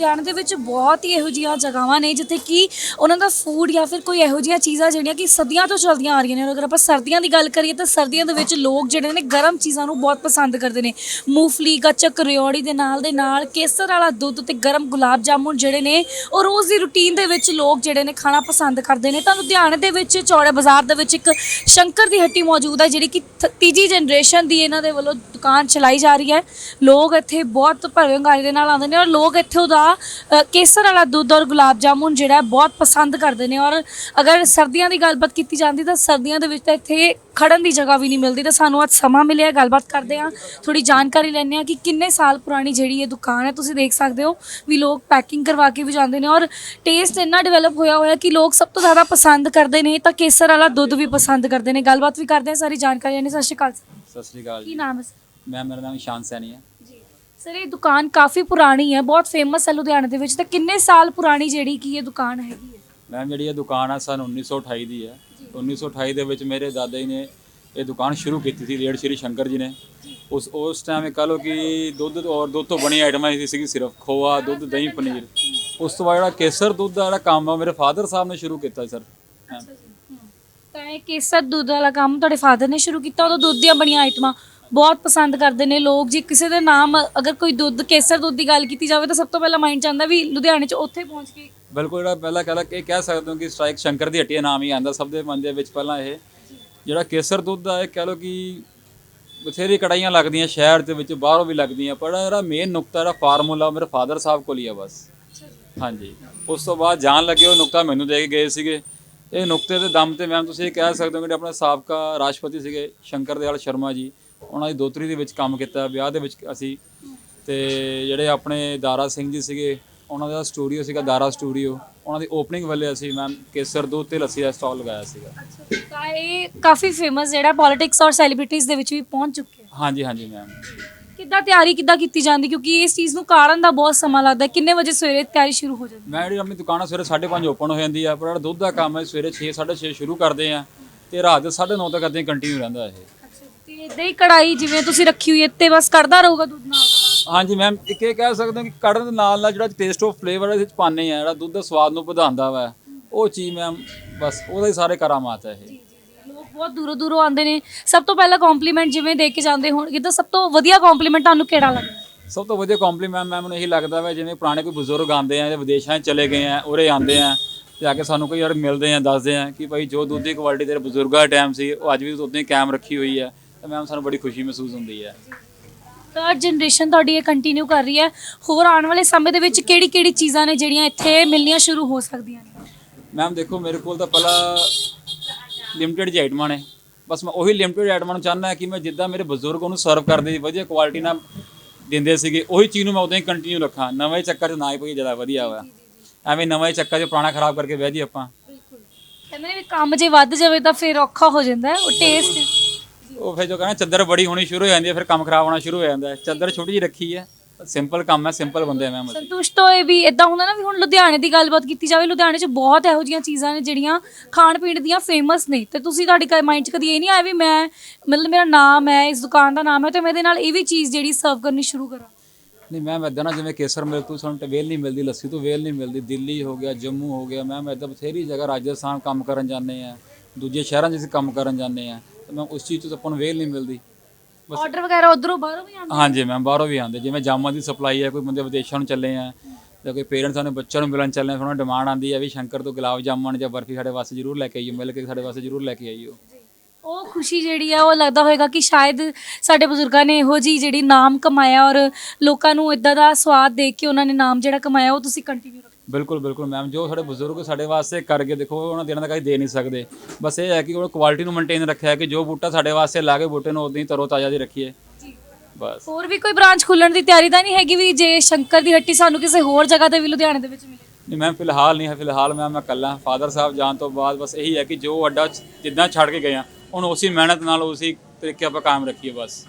ਲੁਧਿਆਣੇ ਦੇ ਵਿੱਚ ਬਹੁਤ ਹੀ ਇਹੋ ਜਿਹੀਆਂ ਜਗ੍ਹਾਵਾਂ ਨੇ ਜਿੱਥੇ ਕਿ ਉਹਨਾਂ ਦਾ ਫੂਡ ਜਾਂ ਫਿਰ ਕੋਈ ਇਹੋ ਜਿਹੀਆਂ ਚੀਜ਼ਾਂ ਜਿਹੜੀਆਂ ਕਿ ਸਦੀਆਂ ਤੋਂ ਚੱਲਦੀਆਂ ਆ ਰਹੀਆਂ ਨੇ। ਔਰ ਅਗਰ ਆਪਾਂ ਸਰਦੀਆਂ ਦੀ ਗੱਲ ਕਰੀਏ ਤਾਂ ਸਰਦੀਆਂ ਦੇ ਵਿੱਚ ਲੋਕ ਜਿਹੜੇ ਨੇ ਗਰਮ ਚੀਜ਼ਾਂ ਨੂੰ ਬਹੁਤ ਪਸੰਦ ਕਰਦੇ ਨੇ। ਮੂੰਗਫਲੀ, ਗੱਚਕ, ਰਿਓੜੀ ਦੇ ਨਾਲ ਦੇ ਨਾਲ ਕੇਸਰ ਵਾਲਾ ਦੁੱਧ ਤੇ ਗਰਮ ਗੁਲਾਬ ਜਾਮੁਨ ਜਿਹੜੇ ਨੇ, ਉਹ ਰੋਜ਼ ਦੀ ਰੁਟੀਨ ਦੇ ਵਿੱਚ ਲੋਕ ਜਿਹੜੇ ਨੇ ਖਾਣਾ ਪਸੰਦ ਕਰਦੇ ਨੇ। ਤਾਂ ਲੁਧਿਆਣੇ ਦੇ ਵਿੱਚ ਚੌੜੇ ਬਾਜ਼ਾਰ ਦੇ ਵਿੱਚ ਇੱਕ ਸ਼ੰਕਰ ਦੀ ਹੱਟੀ ਮੌਜੂਦ ਹੈ, ਜਿਹੜੀ ਕਿ ਥ- ਤੀਜੀ ਜਨਰੇਸ਼ਨ ਦੀ ਇਹਨਾਂ ਦੇ ਵੱਲੋਂ ਦੁਕਾਨ ਚਲਾਈ ਜਾ ਰਹੀ ਹੈ। ਲੋਕ ਇੱਥੇ ਬਹੁਤ ਭਰਵੰਗਾਰੀ ਦੇ ਨਾਲ ਆਉਂਦੇ ਨੇ ਔਰ ਲੋਕ ਇੱਥੋਂ ਦਾ ਅ, ਕੇਸਰ ਵਾਲਾ ਦੁੱਧ ਔਰ ਗੁਲਾਬ ਜਾਮੁਨ ਜਿਹੜਾ ਬਹੁਤ ਪਸੰਦ ਕਰਦੇ ਨੇ ਔਰ ਅਗਰ ਸਰਦੀਆਂ ਦੀ ਗੱਲਬਾਤ ਕੀਤੀ ਜਾਂਦੀ ਤਾਂ ਸਰਦੀਆਂ ਦੇ ਵਿੱਚ ਤਾਂ ਇੱਥੇ ਖੜਨ ਦੀ ਜਗ੍ਹਾ ਵੀ ਨਹੀਂ ਮਿਲਦੀ ਤਾਂ ਸਾਨੂੰ ਅੱਜ ਸਮਾਂ ਮਿਲਿਆ ਗੱਲਬਾਤ ਕਰਦੇ ਹਾਂ। ਥੋੜੀ ਜਾਣਕਾਰੀ ਲੈਂਦੇ ਹਾਂ ਕਿ ਕਿੰਨੇ ਸਾਲ ਪੁਰਾਣੀ ਜਿਹੜੀ ਇਹ ਦੁਕਾਨ ਹੈ ਤੁਸੀਂ ਦੇਖ ਸਕਦੇ ਹੋ ਵੀ ਲੋਕ ਪੈਕਿੰਗ ਕਰਵਾ ਕੇ ਵੀ ਜਾਂਦੇ ਨੇ ਔਰ ਟੇਸਟ ਇੰਨਾ ਡਿਵੈਲਪ ਹੋਇਆ ਹੋਇਆ ਕਿ ਲੋਕ ਸਭ ਤੋਂ ਜ਼ਿਆਦਾ ਪਸੰਦ ਕਰਦੇ ਨੇ ਤਾਂ ਕੇਸਰ ਵਾਲਾ ਦੁੱਧ ਵੀ ਪਸੰਦ ਕਰਦੇ ਨੇ। ਗੱਲਬਾਤ ਵੀ ਕਰਦੇ ਹਾਂ ਸਾਰੀ ਜਾਣਕਾਰੀ ਲੈਣੀ ਸਤਿ ਸ਼੍ਰੀ ਅਕਾਲ ਸਤਿ ਸ਼੍ਰੀ ਅਕਾਲ ਕੀ ਨਾਮ ਹੈ ਮੈਂ ਮੇਰਾ ਨਾਮ ਇਸ਼ਾਨ ਸੈਣੀ ਹੈ। ਜੀ। ਸਰ ਇਹ ਦੁਕਾਨ ਕਾਫੀ ਪੁਰਾਣੀ ਹੈ ਬਹੁਤ ਫੇਮਸ ਹੈ ਲੁਧਿਆਣੇ ਦੇ ਵਿੱਚ ਤਾਂ ਕਿੰਨੇ ਸਾਲ ਪੁਰਾਣੀ ਜਿਹੜੀ ਕੀ ਇਹ ਦੁਕਾਨ ਹੈਗੀ ਹੈ? ਮੈਮ ਜਿਹੜੀ ਇਹ ਦੁਕਾਨ ਆ ਸਨ 1928 ਦੀ ਹੈ। 1928 ਦੇ ਵਿੱਚ ਮੇਰੇ ਦਾਦਾ ਜੀ ਨੇ ਇਹ ਦੁਕਾਨ ਸ਼ੁਰੂ ਕੀਤੀ ਸੀ ਰੇੜ ਸ਼੍ਰੀ ਸ਼ੰਕਰ ਜੀ ਨੇ। ਉਸ ਉਸ ਟਾਈਮ ਇਹ ਕਹ ਕਿ ਦੁੱਧ ਔਰ ਦੁੱਧ ਤੋਂ ਬਣੀ ਆਈਟਮਾਂ ਹੀ ਸੀਗੀ ਸਿਰਫ ਖੋਆ ਦੁੱਧ ਦਹੀਂ ਪਨੀਰ। ਉਸ ਤੋਂ ਬਾਅਦ ਜਿਹੜਾ ਕੇਸਰ ਦੁੱਧ ਦਾ ਜਿਹੜਾ ਕੰਮ ਆ ਮੇਰੇ ਫਾਦਰ ਸਾਹਿਬ ਨੇ ਸ਼ੁਰੂ ਕੀਤਾ ਸਰ। ਤਾਂ ਇਹ ਕੇਸਰ ਦੁੱਧ ਵਾਲਾ ਕੰਮ ਤੁਹਾਡੇ ਫਾਦਰ ਨੇ ਸ਼ੁਰੂ ਕੀਤਾ ਉਦੋਂ ਦੁੱਧ ਦੀਆਂ ਬਣੀਆਂ ਆਈਟਮਾਂ ਬਹੁਤ ਪਸੰਦ ਕਰਦੇ ਨੇ ਲੋਕ ਜੇ ਕਿਸੇ ਦੇ ਨਾਮ ਅਗਰ ਕੋਈ ਦੁੱਧ ਕੇਸਰ ਦੁੱਧ ਦੀ ਗੱਲ ਕੀਤੀ ਜਾਵੇ ਤਾਂ ਸਭ ਤੋਂ ਪਹਿਲਾਂ ਮਾਈਂਡ ਚ ਆਉਂਦਾ ਵੀ ਲੁਧਿਆਣੇ ਚ ਉੱਥੇ ਪਹੁੰਚ ਕੇ ਬਿਲਕੁਲ ਜਿਹੜਾ ਪਹਿਲਾਂ ਕਹਿ ਲਾ ਇਹ ਕਹਿ ਸਕਦੇ ਹੋ ਕਿ ਸਟ੍ਰਾਈਕ ਸ਼ੰਕਰ ਦੀ ਹੱਟੀ ਨਾਮ ਹੀ ਆਂਦਾ ਸਭ ਦੇ ਮਨ ਦੇ ਵਿੱਚ ਪਹਿਲਾਂ ਇਹ। ਜਿਹੜਾ ਕੇਸਰ ਦੁੱਧ ਆ ਇਹ ਕਹਿ ਲਓ ਕਿ ਬਥੇਰੀ ਕੜਾਈਆਂ ਲੱਗਦੀਆਂ ਸ਼ਹਿਰ ਦੇ ਵਿੱਚ ਬਾਹਰੋਂ ਵੀ ਲੱਗਦੀਆਂ ਪਰ ਜਿਹੜਾ ਮੇਨ ਨੁਕਤਾ ਜਿਹੜਾ ਫਾਰਮੂਲਾ ਮੇਰੇ ਫਾਦਰ ਸਾਹਿਬ ਕੋਲ ਹੀ ਆ ਬਸ। ਹਾਂਜੀ। ਉਸ ਤੋਂ ਬਾਅਦ ਜਾਣ ਲੱਗੇ ਉਹ ਨੁਕਤਾ ਮੈਨੂੰ ਦੇ ਕੇ ਗਏ ਸੀਗੇ। ਇਹ ਨੁਕਤੇ ਦੇ ਦਮ ਤੇ ਮੈਮ ਤੁਸੀਂ ਇਹ ਕਹਿ ਸਕਦੇ ਹੋ ਕਿ ਆਪਣੇ ਸਾਬਕਾ ਰਾਸ਼ਟਰਪਤੀ ਸੀਗੇ ਸ਼ੰਕਰ ਦਿਆਲ ਸ਼ਰਮਾ ਜੀ ਉਹਨਾਂ ਦੀ ਦੋਤਰੀ ਦੇ ਵਿੱਚ ਕੰਮ ਕੀਤਾ ਵਿਆਹ ਦੇ ਵਿੱਚ ਅਸੀਂ ਤੇ ਜਿਹੜੇ ਆਪਣੇ ਦਾਰਾ ਸਿੰਘ ਜੀ ਸੀਗੇ ਉਹਨਾਂ ਦਾ ਸਟੂਡੀਓ ਸੀਗਾ ਦਾਰਾ ਸਟੂਡੀਓ ਉਹਨਾਂ ਦੀ ਓਪਨਿੰਗ ਵੇਲੇ ਅਸੀਂ ਮੈਮ ਕੇਸਰ ਦੁੱਧ ਤੇ ਲੱਸੀ ਦਾ ਸਟਾਲ ਲਗਾਇਆ ਸੀਗਾ। ਤਾਂ ਇਹ ਕਾਫੀ ਫੇਮਸ ਜਿਹੜਾ ਪੋਲਿਟਿਕਸ ਔਰ ਸੈਲੀਬ੍ਰਿਟੀਜ਼ ਦੇ ਵਿੱਚ ਵੀ ਪਹੁੰਚ ਚੁੱਕੇ ਹੈ ਹਾਂਜੀ ਹਾਂਜੀ ਮੈਮ। ਕਿੱਦਾਂ ਤਿਆਰੀ ਕਿੱਦਾਂ ਕੀਤੀ ਜਾਂਦੀ? ਕਿਉਂਕਿ ਇਸ ਚੀਜ਼ ਨੂੰ ਕਾੜਨ ਦਾ ਬਹੁਤ ਸਮਾਂ ਲੱਗਦਾ ਹੈ। ਕਿੰਨੇ ਵਜੇ ਸਵੇਰੇ ਤਿਆਰੀ ਸ਼ੁਰੂ ਹੋ ਜਾਂਦੀ? ਮੈਂ ਜਿਹੜੀ ਆਪਣੀ ਦੁਕਾਨ ਆ ਸਵੇਰੇ 5:30 ਓਪਨ ਹੋ ਜਾਂਦੀ ਆ ਪਰ ਜਿਹੜਾ ਦੁੱਧ ਦਾ ਕੰਮ ਹੈ ਸਵੇਰੇ 6 6:30 ਸ਼ੁਰੂ ਕਰਦੇ ਆ ਤੇ ਰਾਤ ਦੇ 9:30 ਤੱਕ ਅੱਧੇ ਕੰਟੀਨਿਊ ਰਹਿੰਦਾ ਇਹ। ਤੇ ਇਦਾਂ ਹੀ ਕੜਾਈ ਜਿਵੇਂ ਤੁਸੀਂ ਰੱਖੀ ਹੋਈ ਹੈ ਤੇ ਬਸ ਕੱਢਦਾ ਰਹੂਗਾ ਦੁੱਧ ਨਾਲ? ਹਾਂਜੀ ਮੈਮ ਇੱਕ ਇਹ ਕਹਿ ਸਕਦੇ ਹਾਂ ਕਿ ਕੜਨ ਦੇ ਨਾਲ ਨਾਲ ਜਿਹੜਾ ਟੇਸਟ ਆਫ ਫਲੇਵਰ ਇਹਦੇ ਵਿੱਚ ਪਾਣੇ ਆ ਜਿਹੜਾ ਦੁੱਧ ਦਾ ਸਵਾਦ ਨੂੰ ਵਧਾਉਂਦਾ ਵਾ ਉਹ ਚੀਜ਼ ਮੈਮ ਬਸ ਉਹਦਾ ਹੀ ਸਾਰੇ ਕਰਾਮਾਤ ਹੈ ਇਹ। ਬਹੁਤ ਦੂਰੋਂ ਦੂਰੋਂ ਆਉਂਦੇ ਨੇ। ਸਭ ਤੋਂ ਪਹਿਲਾ ਕੰਪਲੀਮੈਂਟ ਜਿਵੇਂ ਦੇ ਕੇ ਜਾਂਦੇ ਹੋਣਗੇ ਤਾਂ ਸਭ ਤੋਂ ਵਧੀਆ ਕੰਪਲੀਮੈਂਟ ਤੁਹਾਨੂੰ ਕਿਹੜਾ ਲੱਗਦਾ? ਸਭ ਤੋਂ ਵਧੀਆ ਕੰਪਲੀਮੈਂਟ ਮੈਮ ਨੂੰ ਇਹੀ ਲੱਗਦਾ ਵਾ ਜਿਵੇਂ ਪੁਰਾਣੇ ਕੋਈ ਬਜ਼ੁਰਗ ਆਉਂਦੇ ਆ ਜਾਂ ਵਿਦੇਸ਼ਾਂ 'ਚ ਚਲੇ ਗਏ ਆ ਉਰੇ ਆਉਂਦੇ ਆ ਤੇ ਆ ਕੇ ਸਾਨੂੰ ਕੋਈ ਯਾਰ ਮਿਲਦੇ ਆ ਦੱਸਦੇ ਆ ਕਿ ਭਾਈ ਜੋ ਦੁੱਧ ਦੀ ਕੁਆਲਿਟੀ ਤੇਰੇ ਬਜ਼ੁਰਗਾਂ ਦਾ ਟਾਈਮ ਸੀ ਉਹ ਅੱਜ ਵੀ ਉਦੋਂ ਹੀ ਕਾਇਮ ਰੱਖੀ ਹੋਈ ਹੈ ਤਾਂ ਮੈਮ ਸਾਨੂੰ ਬੜੀ ਖੁਸ਼ੀ ਮਹਿਸੂਸ ਹੁੰਦੀ ਹੈ ਥਰਡ ਜਨਰੇਸ਼ਨ ਤੁਹਾਡੀ ਇਹ ਕੰਟੀਨਿਊ ਕਰ ਰਹੀ ਹੈ ਹੋਰ ਆਉਣ ਵਾਲੇ ਸਮੇਂ ਦੇ ਵਿੱਚ ਕਿਹੜੀ ਕਿਹੜੀ ਚੀਜ਼ਾਂ ਨੇ ਜਿਹੜੀਆਂ ਇੱਥੇ ਮਿਲਣੀਆਂ ਸ਼ੁਰੂ ਹੋ ਸਕਦੀਆਂ ਨੇ? ਮੈਮ ਦੇਖੋ ਮੇਰੇ ਕੋਲ ਤਾਂ ਪਹਿਲਾਂ ਲਿਮਟਿਡ ਜਿਹੀ ਆਈਟਮਾਂ ਨੇ ਬਸ ਮੈਂ ਉਹੀ ਲਿਮਟਿਡ ਆਈਟਮਾਂ ਨੂੰ ਚਾਹੁੰਦਾ ਕਿ ਮੈਂ ਜਿੱਦਾਂ ਮੇਰੇ ਬਜ਼ੁਰਗ ਉਹਨੂੰ ਸਰਵ ਕਰਦੇ ਸੀ ਵਧੀਆ ਕੁਆਲਿਟੀ ਨਾਲ ਦਿੰਦੇ ਸੀਗੇ ਉਹੀ ਚੀਜ਼ ਨੂੰ ਮੈਂ ਉਦਾਂ ਹੀ ਕੰਟੀਨਿਊ ਰੱਖਾਂ। ਨਵੇਂ ਚੱਕਰ 'ਚ ਨਾ ਹੀ ਕੋਈ ਜ਼ਿਆਦਾ ਵਧੀਆ ਵਾ ਐਵੇਂ ਨਵੇਂ ਚੱਕਰ 'ਚ ਪੁਰਾਣਾ ਖਰਾਬ ਕਰਕੇ ਬਹਿ ਜੀ ਆਪਾਂ। ਕਹਿੰਦੇ ਨੇ ਕੰਮ ਜੇ ਵੱਧ ਜਾਵੇ ਤਾਂ ਫਿਰ ਔਖਾ ਹੋ ਜਾਂਦਾ ਉਹ ਟੇਸਟ ਉਹ ਫਿਰ ਜੋ ਕਹਿੰਦਾ ਚੱਦਰ ਬੜੀ ਹੋਣੀ ਸ਼ੁਰੂ ਹੋ ਜਾਂਦੀ ਹੈ ਫਿਰ ਕੰਮ ਖਰਾਬ ਹੋਣਾ ਸ਼ੁਰੂ ਹੋ ਜਾਂਦਾ ਹੈ। ਚੱਦਰ ਛੋਟੀ ਜਿਹੀ ਰੱਖੀ ਹੈ। ਸਿੰਪਲ ਕੰਮ ਹੈ ਸਿੰਪਲ ਬੰਦੇ ਆ ਮੈਮ ਅਸੀਂ ਸੰਤੁਸ਼ਟ ਹੋਏ ਵੀ ਇਦਾਂ ਹੁੰਦਾ ਨਾ ਵੀ ਹੁਣ ਲੁਧਿਆਣੇ ਦੀ ਗੱਲਬਾਤ ਕੀਤੀ ਜਾਵੇ ਲੁਧਿਆਣੇ 'ਚ ਬਹੁਤ ਇਹੋ ਜਿਹੀਆਂ ਚੀਜ਼ਾਂ ਨੇ ਜਿਹੜੀਆਂ ਖਾਣ ਪੀਣ ਦੀਆਂ ਫੇਮਸ ਨੇ। ਤੇ ਤੁਸੀਂ ਤੁਹਾਡੀ ਮਾਈਂਡ 'ਚ ਕਦੀ ਇਹ ਨਹੀਂ ਆਇਆ ਵੀ ਮੈਂ ਮਤਲਬ ਮੇਰਾ ਨਾਮ ਹੈ ਇਸ ਦੁਕਾਨ ਦਾ ਨਾਮ ਹੈ ਤੇ ਮੈਂ ਇਹਦੇ ਨਾਲ ਇਹ ਵੀ ਚੀਜ਼ ਜਿਹੜੀ ਸਰਵ ਕਰਨੀ ਸ਼ੁਰੂ ਕਰਾਂ? ਨਹੀਂ ਮੈਮ ਇਦਾਂ ਨਾ ਜਿਵੇਂ ਕੇਸਰ ਮਿਲਕ ਤੋਂ ਸਾਨੂੰ ਵੇਲ ਨਹੀਂ ਮਿਲਦੀ ਲੱਸੀ ਤੋਂ ਵੇਲ ਨਹੀਂ ਮਿਲਦੀ ਦਿੱਲੀ ਹੋ ਗਿਆ ਜੰਮੂ ਹੋ ਗਿਆ ਮੈਮ ਇਦਾਂ ਬਥੇਰੀ ਜਗ੍ਹਾ ਰਾਜਸਥਾਨ ਕੰਮ ਕਰਨ ਜਾਂਦੇ ਆ ਦੂਜੇ ਸ਼ਹਿਰਾਂ 'ਚ ਅਸੀਂ ਕੰਮ ਕਰਨ ਜਾਂਦੇ ਆ ਤੇ ਮੈਮ ਉਸ ਚੀਜ਼ ਤੋਂ ਤਾਂ ਆਪਾਂ ਨੂੰ ਵੇਲ ਨਹੀਂ ਮਿਲਦੀ। ਆਰਡਰ ਵਗੈਰਾ ਉਧਰੋਂ ਬਾਹਰੋਂ ਵੀ ਆਉਂਦੇ ਹਾਂਜੀ ਮੈਮ ਬਾਹਰੋਂ ਵੀ ਆਉਂਦੇ। ਜਿਵੇਂ ਜਾਮਾਂ ਦੀ ਸਪਲਾਈ ਹੈ ਕੋਈ ਬੰਦੇ ਵਿਦੇਸ਼ਾਂ ਨੂੰ ਚੱਲੇ ਆ ਜਾਂ ਕੋਈ ਪੇਰੈਂਟਸ ਆਪਣੇ ਬੱਚਿਆਂ ਨੂੰ ਮਿਲਣ ਚੱਲੇ ਆ ਫਿਰ ਉਹਨਾਂ ਡਿਮਾਂਡ ਆਉਂਦੀ ਹੈ ਵੀ ਸ਼ੰਕਰ ਤੋਂ ਗੁਲਾਬ ਜਾਮਣ ਜਾਂ ਬਰਫੀ ਸਾਡੇ ਵਾਸਤੇ ਜ਼ਰੂਰ ਲੈ ਕੇ ਆਈਓ ਮਿਲ ਕੇ ਸਾਡੇ ਵਾਸਤੇ ਜ਼ਰੂਰ ਲੈ ਕੇ ਆਈਓ। ਉਹ ਖੁਸ਼ੀ ਜਿਹੜੀ ਆ ਉਹ ਲੱਗਦਾ ਹੋਏਗਾ ਕਿ ਸ਼ਾਇਦ ਸਾਡੇ ਬਜ਼ੁਰਗਾਂ ਨੇ ਇਹੋ ਜੀ ਜਿਹੜੀ ਨਾਮ ਕਮਾਇਆ ਔਰ ਲੋਕਾਂ ਨੂੰ ਇਦਾਂ ਦਾ ਸਵਾਦ ਦੇ ਕੇ ਉਹਨਾਂ ਨੇ ਨਾਮ ਜਿਹੜਾ ਕਮਾਇਆ ਉਹ ਤੁਸੀਂ ਕੰਟੀਨਿਊ ਬਿਲਕੁਲ ਬਿਲਕੁਲ ਮੈਮ ਜੋ ਸਾਡੇ ਬਜ਼ੁਰਗ ਸਾਡੇ ਵਾਸਤੇ ਕਰਕੇ ਦੇਖੋ ਉਹਨਾਂ ਦੇਣਾ ਤਾਂ ਕਦੇ ਦੇ ਨਹੀਂ ਸਕਦੇ। ਬਸ ਇਹ ਹੈ ਕਿ ਉਹ ਕੁਆਲਿਟੀ ਨੂੰ ਮੇਨਟੇਨ ਰੱਖਿਆ ਕਿ ਜੋ ਬੂਟਾ ਸਾਡੇ ਵਾਸਤੇ ਲਾ ਕੇ ਬੂਟੇ ਨੂੰ ਉਦਾਂ ਹੀ ਤਰੋ ਤਾਜ਼ਾ ਦੀ ਰੱਖੀਏ। ਬਸ। ਹੋਰ ਵੀ ਕੋਈ ਬ੍ਰਾਂਚ ਖੁੱਲਣ ਦੀ ਤਿਆਰੀ ਤਾਂ ਨਹੀਂ ਹੈਗੀ ਵੀ ਜੇ ਸ਼ੰਕਰ ਦੀ ਹੱਟੀ ਸਾਨੂੰ ਕਿਸੇ ਹੋਰ ਜਗ੍ਹਾ ਤੇ ਵੀ ਲੁਧਿਆਣੇ ਦੇ ਵਿੱਚ ਮਿਲੇ? ਨਹੀਂ ਮੈਮ ਫਿਲਹਾਲ ਨਹੀਂ ਹੈ ਫਿਲਹਾਲ ਮੈਮ ਮੈਂ ਇਕੱਲਾ ਫਾਦਰ ਸਾਹਿਬ ਜਾਣ ਤੋਂ ਬਾਅਦ ਬਸ ਇਹੀ ਹੈ ਕਿ ਜੋ ਅੱਡਾ ਜਿੱਦਾਂ ਛੱਡ ਕੇ ਗਏ ਆ ਉਹਨੂੰ ਉਸੇ ਮਿਹਨਤ ਨਾਲ ਉਸੇ ਤਰੀਕੇ ਆਪਾਂ ਕਾਇਮ ਰੱਖੀਏ ਬਸ।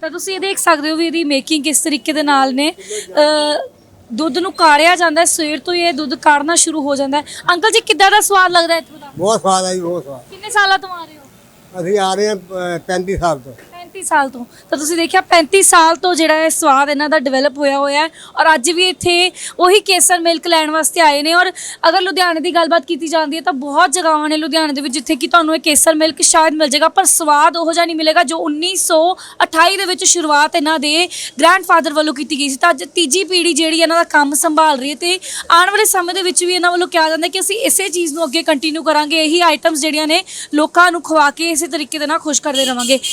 ਤਾਂ ਤੁਸੀਂ ਇਹ ਦੇਖ ਸਕਦੇ ਹੋ ਵੀ ਇਹਦੀ ਮੇਕਿੰਗ ਕਿਸ ਤਰੀਕੇ ਦੇ ਨਾਲ ਨੇ। ਅ, ਦੁੱਧ ਨੂੰ ਕਾੜਿਆ ਜਾਂਦਾ ਹੈ ਸਵੇਰ ਤੋਂ ਹੀ ਇਹ ਦੁੱਧ ਕਾੜਨਾ ਸ਼ੁਰੂ ਹੋ ਜਾਂਦਾ ਹੈ। ਅੰਕਲ ਜੀ ਕਿੱਦਾਂ ਦਾ ਸਵਾਦ ਲੱਗਦਾ ਹੈ ਇੱਥੋਂ ਦਾ? ਬਹੁਤ ਸਵਾਦ ਹੈ ਜੀ ਬਹੁਤ ਸਵਾਦ। ਕਿੰਨੇ ਸਾਲਾਂ ਤੋਂ ਆ ਰਹੇ ਹੋ? ਅਸੀਂ ਆ ਰਹੇ ਹਾਂ ਅਹ, 35 ਸਾਲ ਤੋਂ। 35 ਸਾਲ ਤੋਂ। ਤਾਂ ਤੁਸੀਂ ਦੇਖਿਆ 35 ਸਾਲ ਤੋਂ ਜਿਹੜਾ ਹੈ ਸਵਾਦ ਇਹਨਾਂ ਦਾ ਡਿਵੈਲਪ ਹੋਇਆ ਹੋਇਆ ਹੈ ਔਰ ਅੱਜ ਵੀ ਇੱਥੇ ਉਹੀ ਕੇਸਰ ਮਿਲਕ ਲੈਣ ਵਾਸਤੇ ਆਏ ਨੇ ਔਰ ਅਗਰ ਲੁਧਿਆਣੇ ਦੀ ਗੱਲਬਾਤ ਕੀਤੀ ਜਾਂਦੀ ਹੈ ਤਾਂ ਬਹੁਤ ਜਗ੍ਹਾਵਾਂ ਨੇ ਲੁਧਿਆਣੇ ਦੇ ਵਿੱਚ ਜਿੱਥੇ ਕਿ ਤੁਹਾਨੂੰ ਇਹ ਕੇਸਰ ਮਿਲਕ ਸ਼ਾਇਦ ਮਿਲ ਜਾਏਗਾ, ਪਰ ਸਵਾਦ ਉਹ ਜਿਹਾ ਨਹੀਂ ਮਿਲੇਗਾ ਜੋ 1928 ਦੇ ਵਿੱਚ ਸ਼ੁਰੂਆਤ ਇਹਨਾਂ ਦੇ ਗ੍ਰੈਂਡਫਾਦਰ ਵੱਲੋਂ ਕੀਤੀ ਗਈ ਸੀ। ਤਾਂ ਅੱਜ ਤੀਜੀ ਪੀੜ੍ਹੀ ਜਿਹੜੀ ਇਹਨਾਂ ਦਾ ਕੰਮ ਸੰਭਾਲ ਰਹੀ ਹੈ ਤੇ ਆਉਣ ਵਾਲੇ ਸਮੇਂ ਦੇ ਵਿੱਚ ਵੀ ਇਹਨਾਂ ਵੱਲੋਂ ਕਿਹਾ ਜਾਂਦਾ ਕਿ ਅਸੀਂ ਇਸੇ ਚੀਜ਼ ਨੂੰ ਅੱਗੇ ਕੰਟੀਨਿਊ ਕਰਾਂਗੇ, ਇਹੀ ਆਈਟਮਸ ਜਿਹੜੀਆਂ ਨੇ ਲੋਕਾਂ ਨੂੰ ਖਵਾ ਕੇ ਇਸੇ ਤਰੀਕੇ ਦੇ ਨਾਲ ਖੁਸ਼ ਕਰਦੇ ਰਵਾਂਗੇ।